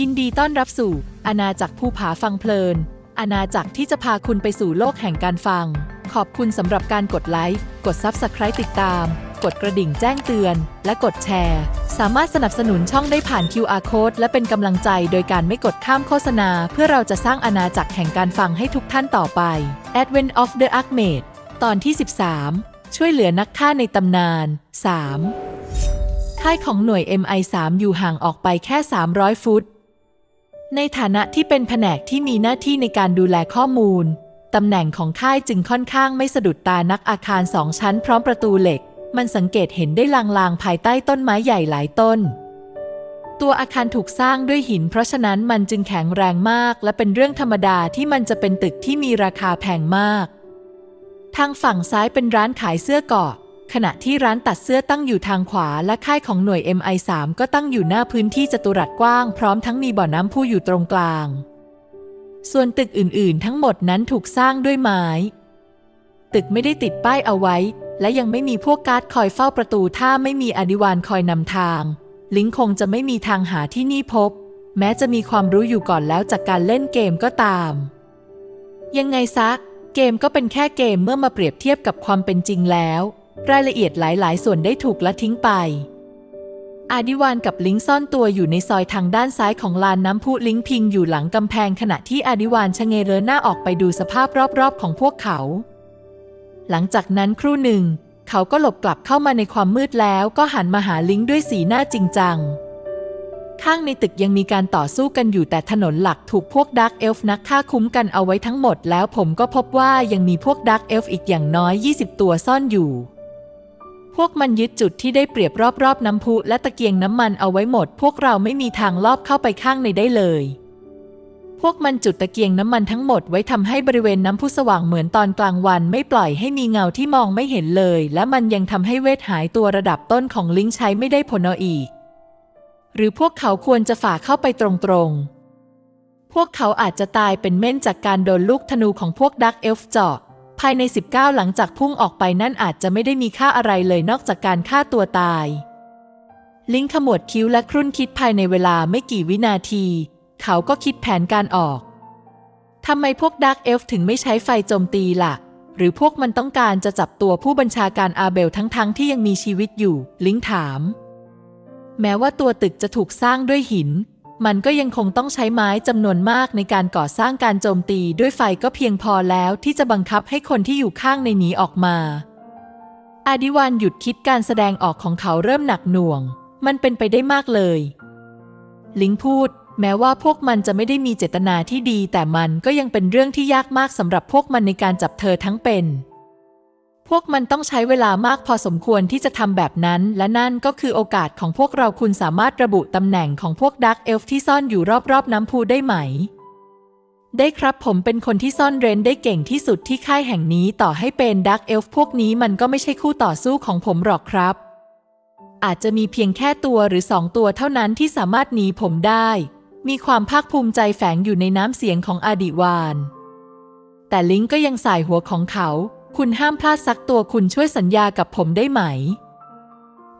ยินดีต้อนรับสู่ อาณาจักรภูผาฟังเพลิน อาณาจักรที่จะพาคุณไปสู่โลกแห่งการฟัง ขอบคุณสำหรับการกดไลค์ กด Subscribe ติดตาม กดกระดิ่งแจ้งเตือน และกดแชร์ สามารถสนับสนุนช่องได้ผ่าน QR Code และเป็นกำลังใจโดยการไม่กดข้ามโฆษณา เพื่อเราจะสร้างอาณาจักรแห่งการฟังให้ทุกท่านต่อไป Advent of the Archmage ตอนที่ 13 ช่วยเหลือนักฆ่าในตำนาน 3 ค่ายของหน่วย MI3 อยู่ห่างออกไปแค่ 300 ฟุต ในฐานะที่เป็นแผนกที่มีหน้าที่ในการดูแลข้อมูล ตำแหน่งของค่ายจึงค่อนข้างไม่สะดุดตานักอาคารสองชั้นพร้อมประตูเหล็ก มันสังเกตเห็นได้ลางๆ ภายใต้ต้นไม้ใหญ่หลายต้น ตัวอาคารถูกสร้างด้วยหิน เพราะฉะนั้นมันจึงแข็งแรงมาก และเป็นเรื่องธรรมดาที่มันจะเป็นตึกที่มีราคาแพงมาก ทางฝั่งซ้ายเป็นร้านขายเสื้อเกาะ ขณะที่ร้านตัดเสื้อตั้งอยู่ทางขวาและค่ายของหน่วย MI3 ก็ตั้งอยู่หน้าพื้นที่จัตุรัสกว้างพร้อมทั้งมีบ่อน้ำพุอยู่ตรงกลาง ส่วนตึกอื่นๆ ทั้งหมดนั้นถูกสร้างด้วยไม้ ตึกไม่ได้ติดป้ายเอาไว้ และยังไม่มีพวกการ์ดคอยเฝ้าประตูถ้าไม่มีอดิวานคอยนำทาง ลิงคงจะไม่มีทางหาที่นี่พบ แม้จะมีความรู้อยู่ก่อนแล้วจากการเล่นเกมก็ตาม ยังไงซะเกมก็เป็นแค่เกมเมื่อมาเปรียบเทียบกับความเป็นจริงแล้ว รายละเอียดหลายๆ ส่วนได้ถูกละทิ้งไป อาดิวานกับลิงซ่อนตัวอยู่ในซอยทางด้านซ้ายของลานน้ำพุลิงพิงอยู่หลังกำแพงขณะที่อาดิวานชะเงเรอหน้าออกไปดูสภาพรอบๆของพวกเขา หลังจากนั้นครู่หนึ่ง เขาก็หลบกลับเข้ามาในความมืดแล้วก็หันมาหาลิงด้วยสีหน้าจริงจังข้างในตึกยังมีการต่อสู้กันอยู่แต่ถนนหลักถูกพวกดักเอลฟ์นักฆ่าคุ้มกันเอาไว้ทั้งหมดแล้วผมก็พบว่ายังมีพวกดักเอลฟ์อีกอย่างน้อย 20 ตัวซ่อนอยู่ พวกมันยึดจุดที่ได้เปรียบรอบๆ น้ำพุและตะเกียงน้ำมันเอาไว้หมด พวกเราไม่มีทางลอบเข้าไปข้างในได้เลย พวกมันจุดตะเกียงน้ำมันทั้งหมดไว้ทำให้บริเวณน้ำพุสว่างเหมือนตอนกลางวันไม่ปล่อยให้มีเงาที่มองไม่เห็นเลย และมันยังทำให้เวทหายตัวระดับต้นของลิงใช้ไม่ได้ผลเอาอีก หรือพวกเขาควรจะฝ่าเข้าไปตรงๆ พวกเขาอาจจะตายเป็นเม่นจากการโดนลูกธนูของพวกดักเอลฟ์เจาะ ภายใน 19 หลังจากพุ่งออกไปนั่นอาจจะไม่ได้มีค่าอะไรเลยนอกจากการฆ่าตัวตาย ลิงขมวดคิ้วและครุ่นคิดภายในเวลาไม่กี่วินาที เขาก็คิดแผนการออกทำไมพวกดักเอลฟ์ถึงไม่ใช้ไฟโจมตีล่ะหรือพวกมันต้องการจะจับตัวผู้บัญชาการอาเบลทั้งๆทที่ยังมีชีวิตอยู่ ลิงถาม แม้ว่าตัวตึกจะถูกสร้างด้วยหิน มันก็ยังคงต้องใช้ไม้จำนวนมากในการก่อสร้างการโจมตีด้วยไฟก็เพียงพอแล้วที่จะบังคับให้คนที่อยู่ข้างในหนีออกมา อาดิวานหยุดคิดการแสดงออกของเขาเริ่มหนักหน่วง มันเป็นไปได้มากเลย ลิงพูด แม้ว่าพวกมันจะไม่ได้มีเจตนาที่ดี แต่มันก็ยังเป็นเรื่องที่ยากมากสำหรับพวกมันในการจับเธอทั้งเป็น พวกมันต้องใช้เวลามากพอสมควรที่จะทำแบบนั้น และนั่นก็คือโอกาสของพวกเราคุณสามารถระบุตำแหน่งของพวกดักเอลฟ์ที่ซ่อนอยู่รอบๆน้ำพุได้ไหม ได้ครับผมเป็นคนที่ซ่อนเร้นได้เก่งที่สุดที่ค่ายแห่งนี้ต่อให้เป็นดักเอลฟ์พวกนี้มันก็ไม่ใช่คู่ต่อสู้ของผมหรอกครับ อาจจะมีเพียงแค่ตัวหรือสองตัวเท่านั้นที่สามารถหนีผมได้ มีความภาคภูมิใจแฝงอยู่ในน้ำเสียงของอดิวาน แต่ลิงก็ยังสายหัวของเขา คุณห้ามพลาดสักตัวคุณช่วยสัญญากับผมได้ไหม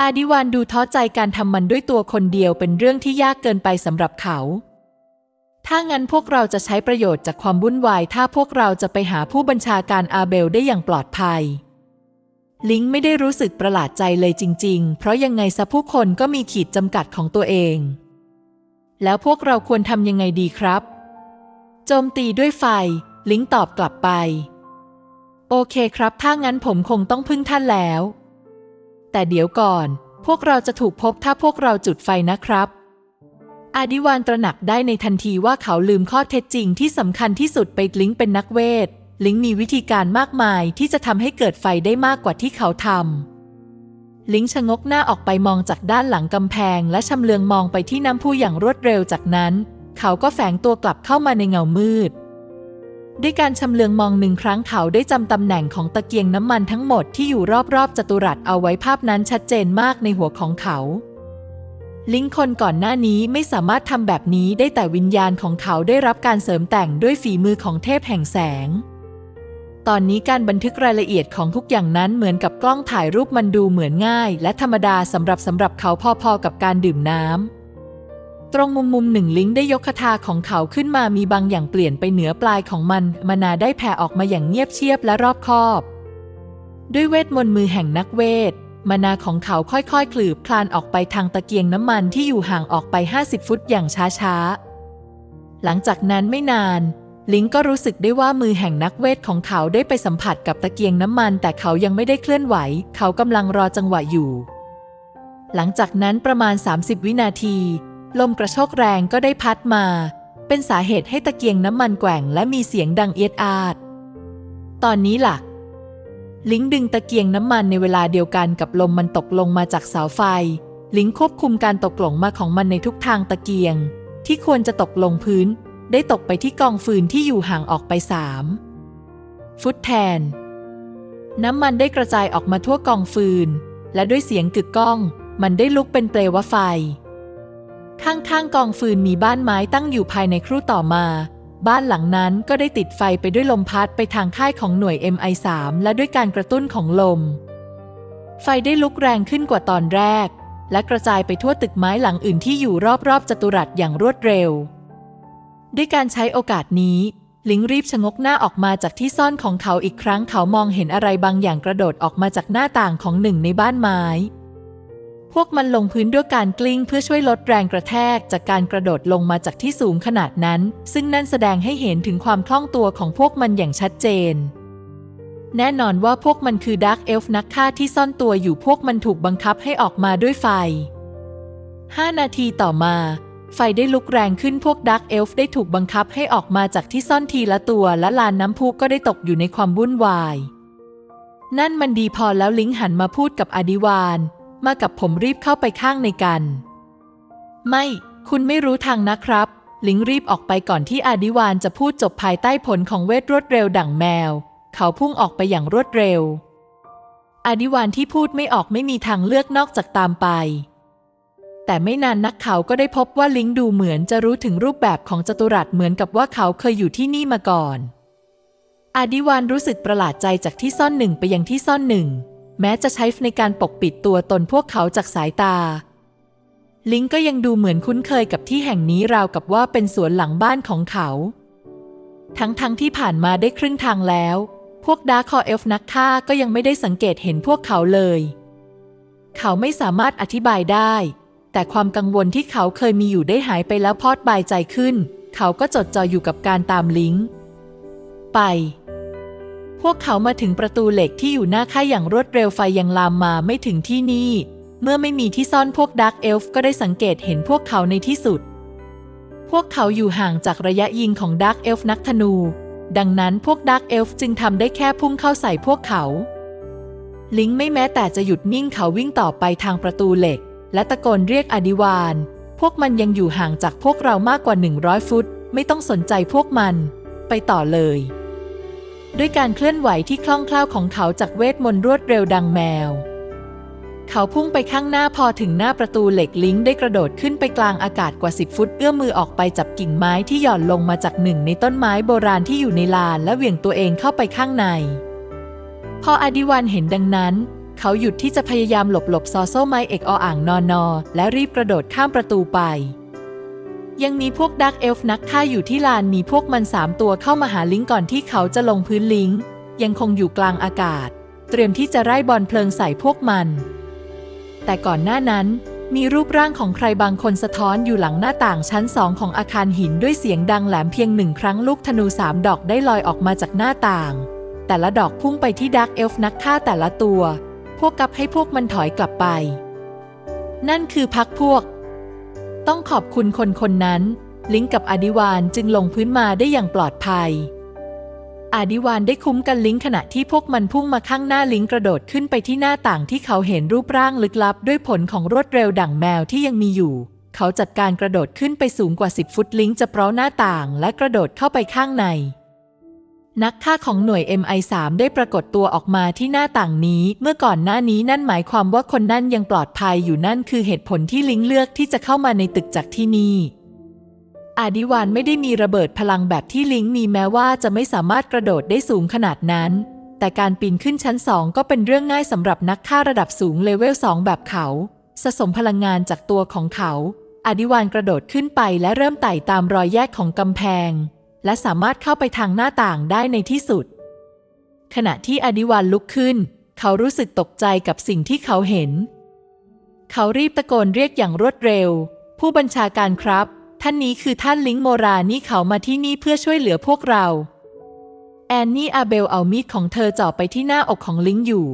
อาดิวานดูท้อใจการทำมันด้วยตัวคนเดียวเป็นเรื่องที่ยากเกินไปสำหรับเขา ถ้างั้นพวกเราจะใช้ประโยชน์จากความวุ่นวาย ถ้าพวกเราจะไปหาผู้บัญชาการอาเบลได้อย่างปลอดภัย ลิงไม่ได้รู้สึกประหลาดใจเลยจริง ๆ เพราะยังไงซะผู้คนก็มีขีดจำกัดของตัวเอง แล้วพวกเราควรทำยังไงดีครับ โจมตีด้วยไฟ ลิงตอบกลับไป โอเคครับ ถ้างั้นผมคงต้องพึ่งท่านแล้ว แต่เดี๋ยวก่อน พวกเราจะถูกพบถ้าพวกเราจุดไฟนะครับ อาดิวานตระหนักได้ในทันทีว่าเขาลืมข้อเท็จจริงที่สำคัญที่สุดไปลิงเป็นนักเวท ลิงมีวิธีการมากมายที่จะทำให้เกิดไฟได้มากกว่าที่เขาทำลิงชะงกหน้าออกไปมองจากด้านหลังกำแพง และชำเลืองมองไปที่น้ำพุอย่างรวดเร็วจากนั้น เขาก็แฝงตัวกลับเข้ามาในเงามืด ด้วยการชำเลืองมองหนึ่งครั้งเขาได้จำตำแหน่งของตะเกียงน้ำมันทั้งหมดที่อยู่รอบๆ จัตุรัสเอาไว้ภาพนั้นชัดเจนมากในหัวของเขา ลิงคนก่อนหน้านี้ไม่สามารถทำแบบนี้ได้แต่วิญญาณของเขาได้รับการเสริมแต่งด้วยฝีมือของเทพแห่งแสง ตอนนี้การบันทึกรายละเอียดของทุกอย่างนั้นเหมือนกับกล้องถ่ายรูปมันดูเหมือนง่าย และธรรมดาสำหรับสำหรับเขาพอๆกับการดื่มน้ำ ตรงมุมมุมหนึ่งลิงได้ยกคาถาของเขาขึ้นมามีบางอย่างเปลี่ยนไปเหนือปลายของมัน มานาได้แผ่ออกมาอย่างเงียบเชียบและรอบคอบ ด้วยเวทมนต์มือแห่งนักเวท มานาของเขาค่อยๆคลืบคลานออกไปทางตะเกียงน้ำมันที่อยู่ห่างออกไป 50 ฟุตอย่างช้าๆ หลังจากนั้นไม่นานลิงก็รู้สึกได้ว่ามือแห่งนักเวทของเขาได้ไปสัมผัสกับตะเกียงน้ำมัน แต่เขายังไม่ได้เคลื่อนไหว เขากำลังรอจังหวะอยู่ หลังจากนั้นประมาณ 30 วินาที ลมกระโชกแรงก็ได้พัดมา เป็นสาเหตุให้ตะเกียงน้ำมันแกว่งและมีเสียงดังเอียดอาด ตอนนี้ล่ะ ลิงดึงตะเกียงน้ำมันในเวลาเดียวกันกับลมมันตกลงมาจากเสาไฟ ลิงควบคุมการตกลงมาของมันในทุกทางตะเกียง ที่ควรจะตกลงพื้น ได้ตกไปที่กองฟืนที่อยู่ห่างออกไปสามฟุตแทน น้ำมันได้กระจายออกมาทั่วกองฟืน และด้วยเสียงกึกก้อง มันได้ลุกเป็นเปลวไฟ ข้างๆกองฟืนมีบ้านไม้ตั้งอยู่ภายในครู่ต่อมา บ้านหลังนั้นก็ได้ติดไฟไปด้วยลมพัดไปทางค่ายของหน่วย MI3 และด้วยการกระตุ้นของลม ไฟได้ลุกแรงขึ้นกว่าตอนแรก และกระจายไปทั่วตึกไม้หลังอื่นที่อยู่รอบๆจัตุรัสอย่างรวดเร็ว ด้วยการใช้โอกาสนี้ลิงรีบชะงกหน้าออกมาจากที่ซ่อนของเขาอีกครั้งเขามองเห็นอะไรบางอย่างกระโดดออกมาจากหน้าต่างของหนึ่งในบ้านไม้ พวกมันลงพื้นด้วยการกลิ้งเพื่อช่วยลดแรงกระแทกจากการกระโดดลงมาจากที่สูงขนาดนั้น ซึ่งนั่นแสดงให้เห็นถึงความคล่องตัวของพวกมันอย่างชัดเจน แน่นอนว่าพวกมันคือดักเอลฟ์นักฆ่าที่ซ่อนตัวอยู่พวกมันถูกบังคับให้ออกมาด้วยไฟ 5 นาทีต่อมา ไฟได้ลุกแรงขึ้นพวกดักเอลฟ์ได้ถูกบังคับให้ออกมาจากที่ซ่อนทีละตัวและลานน้ำพุก็ได้ตกอยู่ในความวุ่นวาย นั่นมันดีพอแล้วลิงหันมาพูดกับอดิวาน มากับผมรีบเข้าไปข้างในกัน ไม่ คุณไม่รู้ทางนะครับ ลิงรีบออกไปก่อนที่อดิวานจะพูดจบภายใต้ผลของเวทรวดเร็วดั่งแมว เขาพุ่งออกไปอย่างรวดเร็วอดิวานที่พูดไม่ออกไม่มีทางเลือกนอกจากตามไป แต่ไม่นานนักเขาก็ได้พบว่าลิงดูเหมือนจะรู้ถึงรูปแบบของจัตุรัสเหมือนกับว่าเขาเคยอยู่ที่นี่มาก่อนอดิวานรู้สึกประหลาดใจจากที่ซ่อนหนึ่งไปยังที่ซ่อนหนึ่ง แม้จะใช้ในการปกปิดตัวตนพวกเขาจากสายตา ลิงก็ยังดูเหมือนคุ้นเคยกับที่แห่งนี้ราวกับว่าเป็นสวนหลังบ้านของเขา ทั้งๆทที่ผ่านมาได้ครึ่งทางแล้ว พวกดาร์คอเอลฟ์นักฆ่าก็ยังไม่ได้สังเกตเห็นพวกเขาเลย เขาไม่สามารถอธิบายได้ แต่ความกังวลที่เขาเคยมีอยู่ได้หายไปแล้วพอดบายใจขึ้น เขาก็จดจ่ออยู่กับการตามลิงไป พวกเขามาถึงประตูเหล็กที่อยู่หน้าค่ายอย่างรวดเร็วไฟยังลามมาไม่ถึงที่นี่ เมื่อไม่มีที่ซ่อนพวกดักเอลฟ์ก็ได้สังเกตเห็นพวกเขาในที่สุด พวกเขาอยู่ห่างจากระยะยิงของดักเอลฟ์นักธนู ดังนั้นพวกดักเอลฟ์จึงทำได้แค่พุ่งเข้าใส่พวกเขา ลิงไม่แม้แต่จะหยุดนิ่งเขาวิ่งต่อไปทางประตูเหล็ก และตะโกนเรียกอดิวาน พวกมันยังอยู่ห่างจากพวกเรามากกว่า 100 ฟุต ไม่ต้องสนใจพวกมัน ไปต่อเลย ด้วยการเคลื่อนไหวที่คล่องแคล่วของเขาจากเวทมนต์รวดเร็วดังแมว เขาพุ่งไปข้างหน้าพอถึงหน้าประตูเหล็กลิงก์ได้กระโดดขึ้นไปกลางอากาศกว่า 10 ฟุต เอื้อมมือออกไปจับกิ่งไม้ที่หย่อนลงมาจากหนึ่งในต้นไม้โบราณที่อยู่ในลานและเหวี่ยงตัวเองเข้าไปข้างใน พออดิวันเห็นดังนั้น เขาหยุดที่จะพยายามหลบหลบซอโซไม้เอกออ่างนอนนอและรีบกระโดดข้ามประตูไป ยังมีพวกดักเอลฟ์นักฆ่าอยู่ที่ลานมีพวกมันสามตัวเข้ามาหาลิงก่อนที่เขาจะลงพื้นลิงยังคงอยู่กลางอากาศ เตรียมที่จะไล่บอลเพลิงใส่พวกมัน แต่ก่อนหน้านั้น มีรูปร่างของใครบางคนสะท้อนอยู่หลังหน้าต่างชั้นสองของอาคารหินด้วยเสียงดังแหลมเพียงหนึ่งครั้งลูกธนูสามดอกได้ลอยออกมาจากหน้าต่าง แต่ละดอกพุ่งไปที่ดักเอลฟ์นักฆ่าแต่ละตัว พวกกับให้พวกมันถอยกลับไป นั่นคือพักพวก ต้องขอบคุณคนคนนั้น ลิงก์กับอดิวานจึงลงพื้นมาได้อย่างปลอดภัย อดิวานได้คุ้มกันลิงก์ขณะที่พวกมันพุ่งมาข้างหน้าลิงก์กระโดดขึ้นไปที่หน้าต่างที่เขาเห็นรูปร่างลึกลับ ด้วยผลของรวดเร็วดั่งแมวที่ยังมีอยู่ เขาจัดการกระโดดขึ้นไปสูงกว่า 10 ฟุตลิงก์จะเปราะหน้าต่าง และกระโดดเข้าไปข้างใน นักฆ่าของหน่วย MI3 ได้ปรากฏตัวออกมาที่หน้าต่างนี้ เมื่อก่อนหน้านี้นั่นหมายความว่าคนนั่นยังปลอดภัยอยู่นั่นคือเหตุผลที่ลิงเลือกที่จะเข้ามาในตึกจากที่นี่อาดิวานไม่ได้มีระเบิดพลังแบบที่ลิงมีแม้ว่าจะไม่สามารถกระโดดได้สูงขนาดนั้น แต่การปีนขึ้นชั้นสองก็เป็นเรื่องง่ายสำหรับนักฆ่าระดับสูงเลเวล2แบบเขาสะสมพลังงานจากตัวของเขาอดิวานกระโดดขึ้นไปและเริ่มไต่ตามรอยแยกของกำแพง และสามารถเข้าไปทางหน้าต่างได้ในที่สุด ขณะที่อดิวานลุกขึ้น เขารู้สึกตกใจกับสิ่งที่เขาเห็น เขารีบตะโกนเรียกอย่างรวดเร็ว ผู้บัญชาการครับ ท่านนี้คือท่านลิงโมรานี่เขามาที่นี่เพื่อช่วยเหลือพวกเรา แอนนี่อาเบลเอามีดของเธอจ่อไปที่หน้าอกของลิงอยู่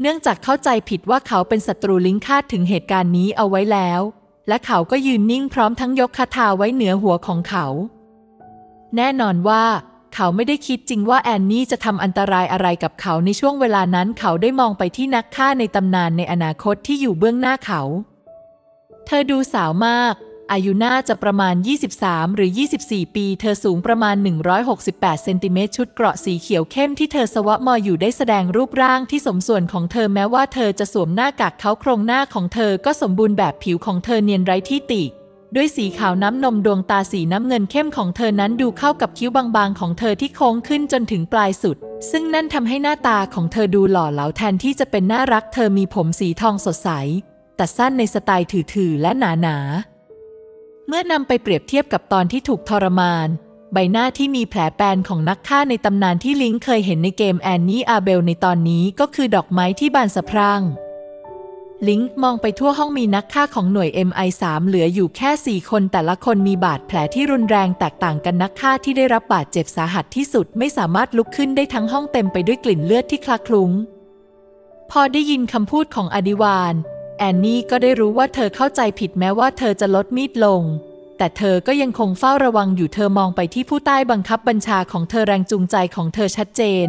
เนื่องจากเข้าใจผิดว่าเขาเป็นศัตรูลิงคาดถึงเหตุการณ์นี้เอาไว้แล้วและเขาก็ยืนนิ่งพร้อมทั้งยกคาถาไว้เหนือหัวของเขา แน่นอนว่าเขาไม่ได้คิดจริงว่าแอนนี่จะทำอันตรายอะไรกับเขาในช่วงเวลานั้นเขาได้มองไปที่นักฆ่าในตำนานในอนาคตที่อยู่เบื้องหน้าเขา เธอดูสาวมาก อายุน่าจะประมาณ 23 หรือ 24 ปี เธอสูงประมาณ 168 เซนติเมตรชุดเกราะสีเขียวเข้มที่เธอสวะมออยู่ได้แสดงรูปร่างที่สมส่วนของเธอแม้ว่าเธอจะสวมหน้ากากเขาโครงหน้าของเธอก็สมบูรณ์แบบผิวของเธอเนียนไร้ที่ติ ด้วยสีขาวน้ำนมดวงตาสีน้ำเงินเข้มของเธอนั้นดูเข้ากับคิ้วบางๆ ของเธอที่โค้งขึ้นจนถึงปลายสุด ซึ่งนั่นทำให้หน้าตาของเธอดูหล่อเหลาแทนที่จะเป็นน่ารัก เธอมีผมสีทองสดใส แต่สั้นในสไตล์ถือๆและหนาๆ เมื่อนำไปเปรียบเทียบกับตอนที่ถูกทรมาน ใบหน้าที่มีแผลแปนของนักฆ่าในตำนานที่ลิงเคยเห็นในเกมแอนนี่อาเบลในตอนนี้ก็คือดอกไม้ที่บานสะพรั่ง ลิงก์มองไปทั่วห้องมีนักฆ่าของหน่วย MI3 เหลืออยู่แค่ 4 คน แต่ละคนมีบาดแผลที่รุนแรงแตกต่างกันนักฆ่าที่ได้รับบาดเจ็บสาหัสที่สุดไม่สามารถลุกขึ้นได้ทั้งห้องเต็มไปด้วยกลิ่นเลือดที่คลาคลุ้ง พอได้ยินคำพูดของอดิวาน แอนนี่ก็ได้รู้ว่าเธอเข้าใจผิดแม้ว่าเธอจะลดมีดลง แต่เธอก็ยังคงเฝ้าระวังอยู่เธอมองไปที่ผู้ใต้บังคับบัญชาของเธอแรงจูงใจของเธอชัดเจน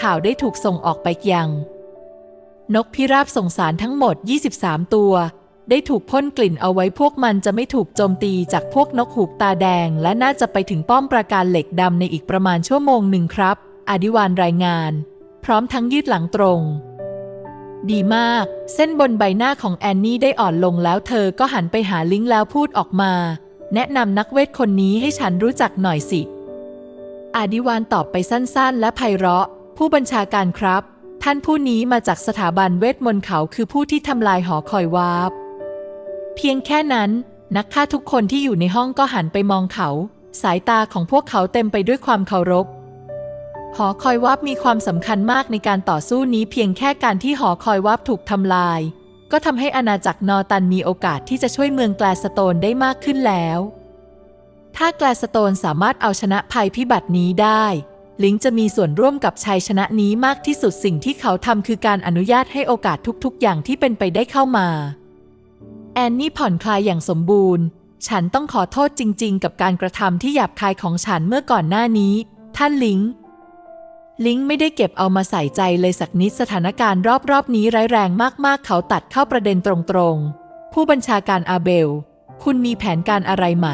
ข่าวได้ถูกส่งออกไปยัง นกพิราบส่งสารทั้งหมด 23 ตัว ได้ถูกพ่นกลิ่นเอาไว้พวกมันจะไม่ถูกโจมตีจากพวกนกหูกตาแดง และน่าจะไปถึงป้อมปราการเหล็กดำในอีกประมาณชั่วโมงหนึ่งครับ อดิวานรายงาน พร้อมทั้งยืดหลังตรง ดีมาก เส้นบนใบหน้าของแอนนี่ได้อ่อนลงแล้วเธอก็หันไปหาลิงแล้วพูดออกมา แนะนำนักเวทคนนี้ให้ฉันรู้จักหน่อยสิ อดิวานตอบไปสั้นๆ และไพเราะ ผู้บัญชาการครับ ท่านผู้นี้มาจากสถาบันเวทมนต์เขาคือผู้ที่ทำลายหอคอยวาบ เพียงแค่นั้น นักฆ่าทุกคนที่อยู่ในห้องก็หันไปมองเขา สายตาของพวกเขาเต็มไปด้วยความเคารพ หอคอยวับมีความสำคัญมากในการต่อสู้นี้เพียงแค่การที่หอคอยวับถูกทำลาย ก็ทำให้อาณาจักรนอตันมีโอกาสที่จะช่วยเมืองแกลสโตนได้มากขึ้นแล้ว ถ้าแกลสโตนสามารถเอาชนะภัยพิบัตินี้ได้ ลิงจะมีส่วนร่วมกับชัยชนะนี้มากที่สุดสิ่งที่เขาทำคือการอนุญาตให้โอกาสทุกๆ อย่างที่เป็นไปได้เข้ามา แอนนี่ผ่อนคลายอย่างสมบูรณ์ ฉันต้องขอโทษจริง ๆ กับการกระทำที่หยาบคายของฉันเมื่อก่อนหน้านี้ ท่านลิงลิงไม่ได้เก็บเอามาใส่ใจเลยสักนิดสถานการณ์รอบๆนี้ร้ายแรงมากๆ เขาตัดเข้าประเด็นตรงๆ ผู้บัญชาการอาเบล คุณมีแผนการอะไรไหม